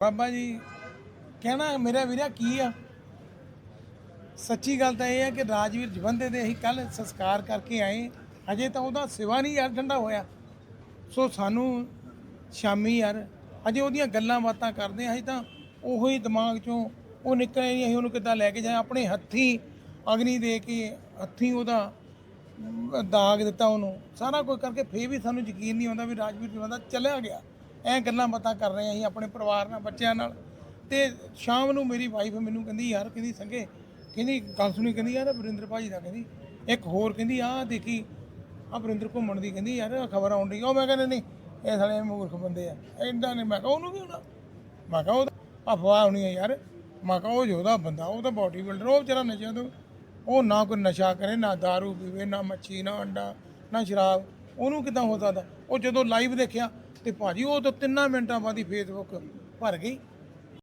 ਬਾਬਾ ਜੀ, ਕਹਿਣਾ ਮੇਰਾ ਵੀਰਾ ਕੀ ਆ? ਸੱਚੀ ਗੱਲ ਤਾਂ ਇਹ ਹੈ ਕਿ ਰਾਜਵੀਰ ਜਵੰਦੇ ਦੇ ਅਸੀਂ ਕੱਲ ਸੰਸਕਾਰ ਕਰਕੇ ਆਏ। ਅਜੇ ਤਾਂ ਉਹਦਾ ਸਿਵਾ ਨਹੀਂ ਯਾਰ ਠੰਡਾ ਹੋਇਆ। ਸੋ ਸਾਨੂੰ ਸ਼ਾਮੀ ਯਾਰ ਅਜੇ ਉਹਦੀਆਂ ਗੱਲਾਂ ਬਾਤਾਂ ਕਰਦੇ ਹਾਂ, ਅਸੀਂ ਤਾਂ ਉਹੋ ਹੀ ਦਿਮਾਗ ਚੋਂ ਉਹ ਨਿਕਲਿਆ ਨਹੀਂ, ਅਸੀਂ ਉਹਨੂੰ ਕਿੱਦਾਂ ਲੈ ਕੇ ਜਾਏ? ਆਪਣੇ ਹੱਥੀਂ ਅਗਨੀ ਦੇ ਕੇ, ਹੱਥੀਂ ਉਹਦਾ ਦਾਗ ਦਿੱਤਾ ਉਹਨੂੰ। ਸਾਰਾ ਕੁਝ ਕਰਕੇ ਫੇਰ ਵੀ ਸਾਨੂੰ ਯਕੀਨ ਨਹੀਂ ਆਉਂਦਾ ਵੀ ਰਾਜਵੀਰ ਜਵੰਦਾ ਚਲਿਆ ਗਿਆ। ਐ ਗੱਲਾਂ ਬਾਤਾਂ ਕਰ ਰਹੇ ਹਾਂ ਅਸੀਂ ਆਪਣੇ ਪਰਿਵਾਰ ਨਾਲ, ਬੱਚਿਆਂ ਨਾਲ। ਤੇ ਸ਼ਾਮ ਨੂੰ ਮੇਰੀ ਵਾਈਫ ਮੈਨੂੰ ਕਹਿੰਦੀ, ਯਾਰ ਕਹਿੰਦੀ ਸੰਗੇ, ਕਹਿੰਦੀ ਗੱਲ ਸੁਣੀ, ਕਹਿੰਦੀ ਯਾਰ ਵਰਿੰਦਰ ਭਾਜੀ ਦਾ ਕਹਿੰਦੀ, ਇੱਕ ਹੋਰ ਕਹਿੰਦੀ, ਆਹ ਦੇਖੀ ਆ ਵਰਿੰਦਰ ਘੁੰਮਣ ਦੀ ਕਹਿੰਦੀ, ਯਾਰ ਖਬਰ ਆਉਣ ਡਈ ਉਹ ਮੈਂ ਕਹਿੰਦਾ, ਨਹੀਂ, ਇਹ ਸਾਲੇ ਮੂਰਖ ਬੰਦੇ ਆ। ਐਡਾ ਨੇ ਮੈਂ ਕਿਹਾ ਉਹਨੂੰ ਵੀ ਹੋਣਾ ਮੈਂ ਕਿਹਾ, ਉਹ ਅਫਵਾਹ ਹੋਣੀ ਆ ਯਾਰ। ਮੈਂ ਕਿਹਾ, ਉਹ ਜਿਹਦਾ ਬੰਦਾ, ਉਹ ਤਾਂ ਬਾਡੀ ਬਿਲਡਰ ਉਹ ਵਿਚਾਰਾ ਨਸ਼ਿਆਂ ਤੋਂ, ਉਹ ਨਾ ਕੋਈ ਨਸ਼ਾ ਕਰੇ, ਨਾ दारू ਪੀਵੇ, ਨਾ ਮੱਛੀ, ਨਾ ਅੰਡਾ, ਨਾ ਸ਼ਰਾਬ। ਉਹਨੂੰ ਕਿਦਾਂ ਹੋ ਸਕਦਾ? ਉਹ ਜਦੋਂ ਲਾਈਵ ਦੇਖਿਆ ਤੇ ਭਾਜੀ ਉਹ ਤਾਂ ਤਿੰਨਾਂ ਮਿੰਟਾਂ ਬਾਅਦ ਹੀ ਫੇਸਬੁੱਕ ਭਰ ਗਈ।